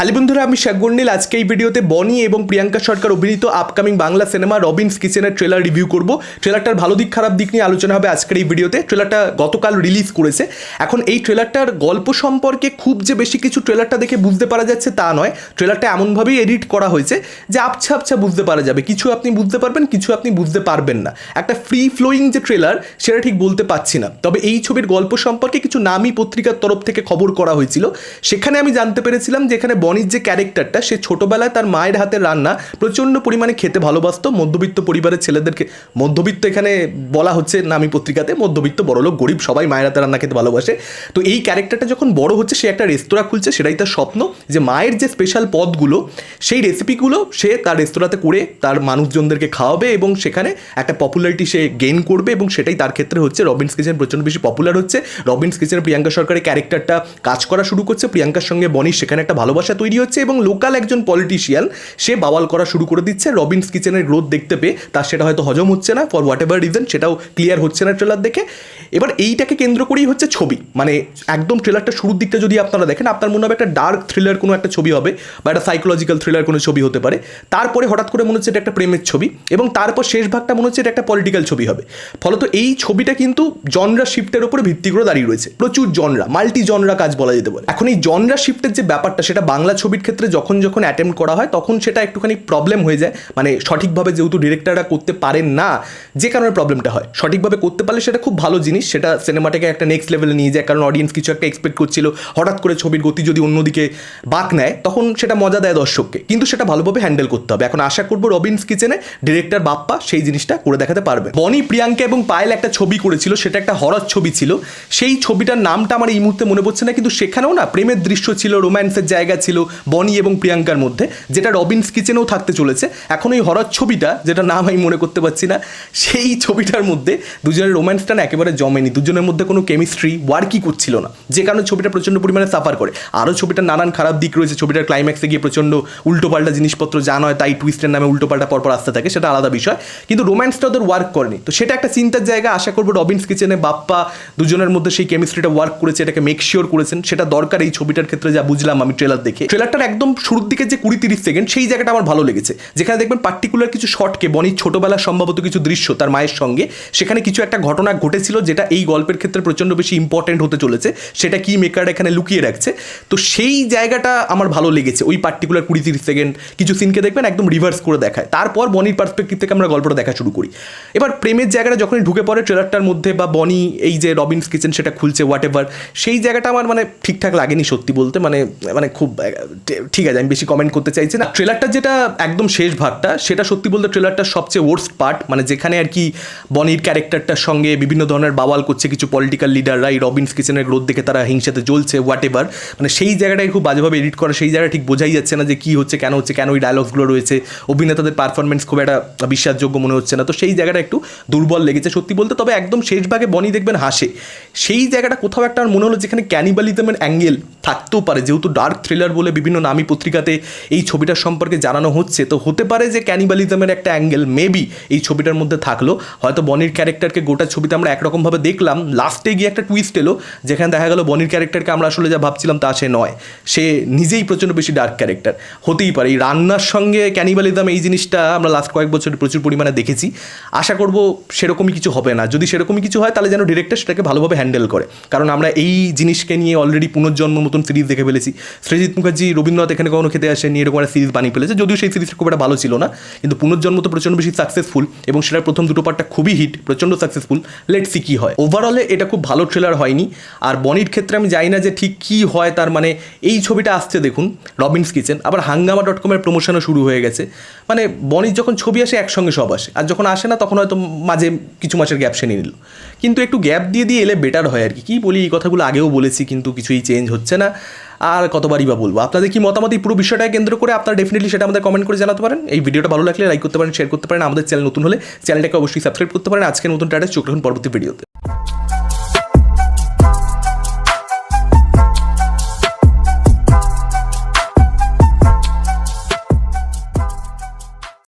হালি বন্ধুরা, আমি শাকগন্ডিল আজকে এই ভিডিওতে বনি এবং প্রিয়াঙ্কা সরকার অভিনীত আপকামিং বাংলা সিনেমা রবিনস কিচেনের ট্রেলার রিভিউ করব। ট্রেলারটার ভালো দিক, খারাপ দিক নিয়ে আলোচনা হবে আজকের এই ভিডিওতে। ট্রেলারটা গতকাল রিলিজ করেছে। এখন এই ট্রেলারটার গল্প সম্পর্কে খুব যে বেশি কিছু ট্রেলারটা দেখে বুঝতে পারা যাচ্ছে তা নয়। ট্রেলারটা এমনভাবেই এডিট করা হয়েছে যে আবছা আবছা বুঝতে পারা যাবে। কিছু আপনি বুঝতে পারবেন, কিছু আপনি বুঝতে পারবেন না। একটা ফ্রি ফ্লোয়িং যে ট্রেলার সেটা ঠিক বলতে পারছি না। তবে এই ছবির গল্প সম্পর্কে কিছু নামী পত্রিকার তরফ থেকে খবর করা হয়েছিল। সেখানে আমি জানতে পেরেছিলাম যে এখানে বনির যে ক্যারেক্টারটা, সে ছোটবেলায় তার মায়ের হাতের রান্না প্রচণ্ড পরিমাণে খেতে ভালোবাসতো। মধ্যবিত্ত পরিবারের ছেলেদেরকে, মধ্যবিত্ত এখানে বলা হচ্ছে নামি পত্রিকাতে, মধ্যবিত্ত বড়লোক, গরিব, সবাই মায়ের হাতে রান্না খেতে ভালোবাসে। তো এই ক্যারেক্টারটা যখন বড় হচ্ছে, সে একটা রেস্তোরাঁ খুলছে, সেটাই তার স্বপ্ন যে মায়ের যে স্পেশাল পদগুলো, সেই রেসিপিগুলো সে তার রেস্তোরাঁতে করে তার মানুষজনদেরকে খাওয়াবে এবং সেখানে একটা পপুলারিটি সে গেইন করবে এবং সেটাই তার ক্ষেত্রে হচ্ছে রবিন্স কিচেন প্রচণ্ড বেশি পপুলার হচ্ছে। রবিন্স কিচেন প্রিয়াঙ্কা সরকারের ক্যারেক্টারটা কাজ করা শুরু করছে। প্রিয়াঙ্কার সঙ্গে বনি সেখানে একটা ভালোবাসা তৈরি হচ্ছে এবং লোকাল একজন পলিটিশিয়ান সে বাওয়াল করা শুরু করে দিচ্ছে। রবিন্স কিচেনের গ্রোথ দেখতে পেয়ে, তার সেটা হয়তো হজম হচ্ছে না ফর হোয়াট এভার রিজন সেটাও ক্লিয়ার হচ্ছে না ট্রেলার দেখে। এবার এইটাকে কেন্দ্র করেই হচ্ছে ছবি। মানে একদম ট্রেলারটা শুরুর দিকটা যদি আপনারা দেখেন, আপনার মনে হবে একটা ডার্ক থ্রিলার কোনো একটা ছবি হবে, বা একটা সাইকোলজিক্যাল থ্রিলার কোনো ছবি হতে পারে। তারপরে হঠাৎ করে মনে হচ্ছে এটা একটা প্রেমের ছবি, এবং তারপর শেষ ভাগটা মনে হচ্ছে এটা একটা পলিটিক্যাল ছবি হবে। ফলত এই ছবিটা কিন্তু জনরা শিফটের উপরে ভিত্তি করে দাঁড়িয়ে রয়েছে। প্রচুর জনরা মাল্টি জনরা কাজ বলা যেতে পারে। এখন এই জনরা শিফটের যে ব্যাপারটা, সেটা বাংলা ছবির ক্ষেত্রে যখন যখন অ্যাটেম্প করা হয়, তখন সেটা একটুখানি প্রবলেম হয়ে যায়। মানে সঠিকভাবে যেহেতু ডিরেক্টররা করতে পারেন না, যে কারণে প্রবলেমটা হয়। সঠিকভাবে করতে পারলে সেটা খুব ভালো জিনিস, সেটা সিনেমাটাকে একটা নেক্সট লেভেলে নিয়ে যায়, কারণ অডিয়েন্স কিছু একটা এক্সপেক্ট করছিল, হঠাৎ করে ছবির গতি যদি অন্যদিকে বাঁক নেয়, তখন সেটা মজা দেয় দর্শককে। কিন্তু সেটা ভালোভাবে হ্যান্ডেল করতে হবে। এখন আশা করব রবিন্স কিচেনে ডিরেক্টর বাপ্পা সেই জিনিসটা করে দেখাতে পারবে। বনি, প্রিয়াঙ্কা এবং পায়েল একটা ছবি করেছিল, সেটা একটা হরর ছবি ছিল। সেই ছবিটার নামটা আমার এই মুহূর্তে মনে পড়ছে না, কিন্তু সেখানেও না প্রেমের দৃশ্য ছিল রোম্যান্সের জায়গা ছিল বনি এবং প্রিয়াঙ্কার মধ্যে, যেটা রবিন্স কিচেনেও থাকতে চলেছে। এখন ওই হরর ছবিটা, যেটা নাম আমি মনে করতে পারছি না, সেই ছবিটার মধ্যে দুজনের রোম্যান্সটা না একেবারে জমেনি। দুজনের মধ্যে কোনো কেমিস্ট্রি ওয়ার্কই করছিল না। যে কারণে ছবিটা প্রচণ্ড পরিমাণে সাফার করে। আরও ছবিটার নানান খারাপ দিক রয়েছে। ছবিটার ক্লাইম্যাক্সে গিয়ে প্রচণ্ড উল্টোপাল্টা জিনিসপত্র যা নয়, তাই টুইস্টের নামে উল্টোপাল্টা পরপর আসতে থাকে, সেটা আলাদা বিষয়। কিন্তু রোম্যান্সটা ওদের ওয়ার্ক করেনি। তো সেটা একটা চিন্তার জায়গা আশা করব রবিন্স কিচেনে বাপ্পা দুজনের মধ্যে সেই কেমিস্ট্রিটা ওয়ার্ক করেছে, এটাকে মেক শিওর করেছেন। সেটা দরকার এই ছবিটার ক্ষেত্রে, যা বুঝলাম আমি ট্রেলার দেখে। ট্রেলারটার একদম শুরুর দিকে যে কুড়ি তিরিশ সেকেন্ড সেই জায়গাটা আমার ভালো লেগেছে। যেখানে দেখবেন পার্টিকুলার কিছু শর্টকে বনির ছোটবেলার সম্ভবত কিছু দৃশ্য তার মায়ের সঙ্গে, সেখানে কিছু একটা ঘটনা ঘটেছিল যেটা এই গল্পের ক্ষেত্রে প্রচণ্ড বেশি ইম্পর্টেন্ট হতে চলেছে, সেটা কি মেকার এখানে লুকিয়ে রাখছে। তো সেই জায়গাটা আমার ভালো লেগেছে, ওই পার্টিকুলার কুড়ি তিরিশ সেকেন্ড কিছু সিনকে দেখবেন একদম রিভার্স করে দেখায়। তারপর বনির পার্সপেক্টিভ থেকে আমরা গল্পটা দেখা শুরু করি। এবার প্রেমের জায়গাটা যখনই ঢুকে পড়ে ট্রেলারটার মধ্যে বা বনি এই যে রবিনস কিচেন সেটা খুলছে হোয়াট সেই জায়গাটা আমার মানে ঠিকঠাক লাগেনি সত্যি বলতে মানে মানে খুব ঠিক আছে, আমি বেশি কমেন্ট করতে চাইছি না। ট্রেলারটা যেটা একদম শেষ ভাগটা, সেটা সত্যি বলতে ট্রেলারটার সবচেয়ে ওয়ার্স্ট পার্ট মানে যেখানে আর কি বনির ক্যারেক্টারটার সঙ্গে বিভিন্ন ধরনের বাওয়াল করছে, কিছু পলিটিক্যাল লিডাররা এই রবিন্স কিচেনের গ্রোথ দেখে তারা হিংসাতে জ্বলছে হোয়াট এভার মানে সেই জায়গাটায় খুব বাজেভাবে এডিট করা, সেই জায়গাটা ঠিক বোঝাই যাচ্ছে না যে কী হচ্ছে, কেন হচ্ছে, কেন ওই ডায়লগসগুলো রয়েছে। অভিনেতাদের পারফরমেন্স খুব একটা বিশ্বাসযোগ্য মনে হচ্ছে না। তো সেই জায়গাটা একটু দুর্বল লেগেছে। সত্যি বলতে তবে একদম শেষ ভাগে বনি দেখবেন হাসে। সেই জায়গাটা কোথাও একটা মনে হলো যেখানে ক্যানিবালিজমের অ্যাঙ্গেল থাকতেও পারে। যেহেতু ডার্ক থ্রিলার বলে বিভিন্ন নামী পত্রিকাতে এই ছবিটার সম্পর্কে জানানো হচ্ছে, তো হতে পারে যে ক্যানিবালিজমের একটা অ্যাঙ্গেল মেবি এই ছবিটার মধ্যে থাকল। হয়তো বনির ক্যারেক্টারকে গোটা ছবিতে আমরা একরকমভাবে দেখলাম। লাস্টে গিয়ে একটা টুইস্ট এলো, যেখানে দেখা গেল বনির ক্যারেক্টারকে আমরা আসলে যা ভাবছিলাম তা সে নয়। সে নিজেই প্রচণ্ড বেশি ডার্ক ক্যারেক্টার হতেই পারে, এই রান্নার সঙ্গে ক্যানিবালিজম এই জিনিসটা আমরা লাস্ট কয়েক বছর প্রচুর পরিমাণে দেখেছি। আশা করব সেরকমই কিছু হবে না। যদি সেরকমই কিছু হয়, তাহলে যেন ডিরেক্টর সেটাকে ভালোভাবে হ্যান্ডেল করে। কারণ আমরা এই জিনিসকে নিয়ে অলরেডি পুনর্জন্ম মতন সিরিজ দেখে ফেলেছি। সৃজিৎ মুখার্জি, রবীন্দ্রনাথ এখানে কখনো খেতে আসেনি এরকম একটা সিরিজ বানিয়ে ফেলেছে, যদিও সেই সিরিজটা খুব একটা ভালো ছিল না। কিন্তু পুনর্জন্ম তো প্রচণ্ড বেশি সাকসেসফুল এবং সেটার প্রথম দুটো পার্টটা খুবই হিট প্রচণ্ড সাকসেসফুল লেট সি কী হয়। ওভারঅলে এটা খুব ভালো ট্রেলার হয়নি। আর বনির ক্ষেত্রে আমি জানি না যে ঠিক কী হয়, তার মানে এই ছবিটা আসছে দেখুন, রবিন্স কিচেন। আবার হাঙ্গামা ডট কমের প্রমোশনও শুরু হয়ে গেছে। মানে বনির যখন ছবি আসে, একসঙ্গে সব আসে। আর যখন আসে না, তখন হয়তো মাঝে কিছু মাসের গ্যাপ সে নিয়ে নিল। কিন্তু একটু গ্যাপ দিয়ে দিয়ে এলে বেটার হয় আর কী। বলি, এই কথাগুলো আগেও বলেছি, কিন্তু কিছুই চেঞ্জ হচ্ছে না, আর কতবারই বা বলব। আপনাদের কি মতামত এই পুরো বিষয়টাকে কেন্দ্র করে আপনারা ডেফিনেটলি সেটা আমাদের কমেন্ট করে জানাতে পারেন। এই ভিডিওটা ভালো লাগলে লাইক করতে পারেন শেয়ার করতে পারেন। আমাদের চ্যানেল নতুন হলে চ্যানেলটাকে অবশ্যই সাবস্ক্রাইব করতে পারেন। আজকের নতুন টাটা, চোখ রাখুন পরবর্তী ভিডিওতে